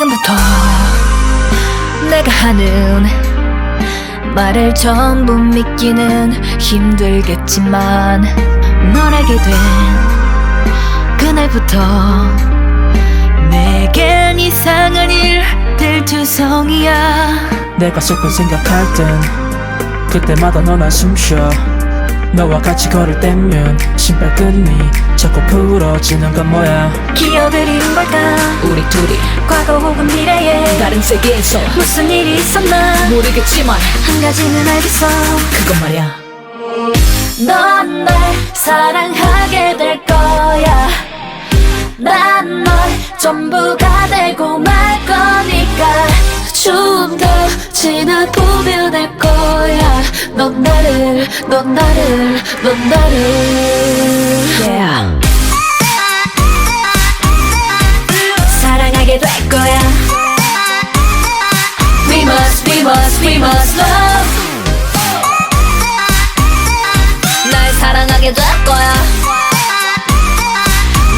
지금부터 내가 하는 말을 전부 믿기는 힘들겠지만 널 알게 된 그날부터 내겐 이상한 일들 투성이야. 내가 슬픈 생각할 땐 그때마다 넌 한숨 쉬어 너와 같이 걸을 때면 신발끈이 자꾸 부러지는 건 뭐야? 잃은 걸까? 우리 둘이 과거 혹은 미래에 다른 세계에서 무슨 일이 있었나? 모르겠지만 한 가지는 알겠어. 그건 말이야. 넌 날 사랑하게 될 거야. 난 널 전부가 되고 말 거니까. 좀더 거야 넌 나를 넌 나를 넌 나를 yeah. 사랑하게 될 거야 We must, we must, we must love 날 사랑하게 될 거야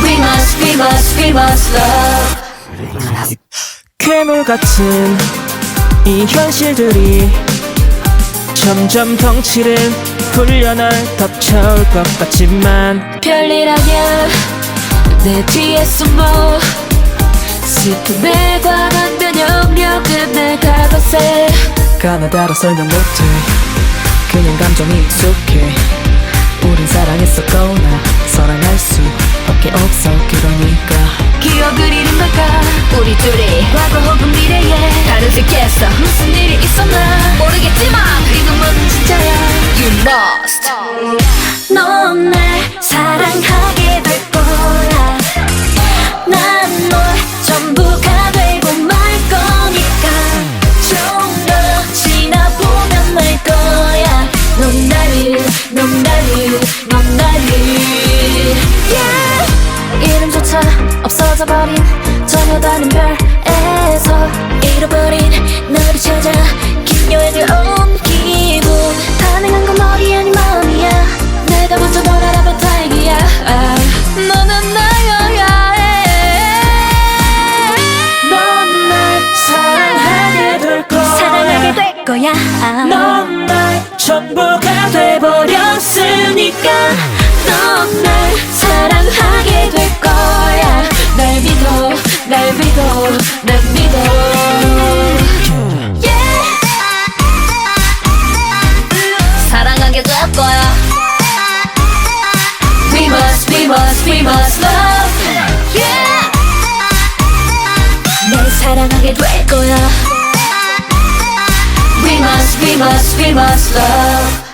We must, we must, we must love 괴물 같은 이 현실들이 점점 덩치를 날 덮쳐올 것 같지만 별일 아니야 내 뒤에 숨어 슬픔에 관한 면역력은 내가 거세 가나다라 설명 못해. 그냥 감정이 익숙해. 우린 사랑했었거나 사랑할 수 밖에 없어. 그러니까 기억을 잃은 걸까 우리 둘이 과거 혹은 미래에 다른 세계에서 무슨 You must 넌날 사랑하게 될 거야. 난 널 전부가 되고 말 거니까. 좀 더 지나보면 알 거야. 넌 나를 넌 나를 넌 나를 yeah. 이름조차 없어져 버린 전혀 다른 별 거야. 넌 날 전부가 돼버렸으니까. 넌 날 사랑하게 될 거야. 날 믿어 날 믿어 날 믿어. 거야. We must we must we must love. Yeah. 날 사랑하게 될 거야 must we must love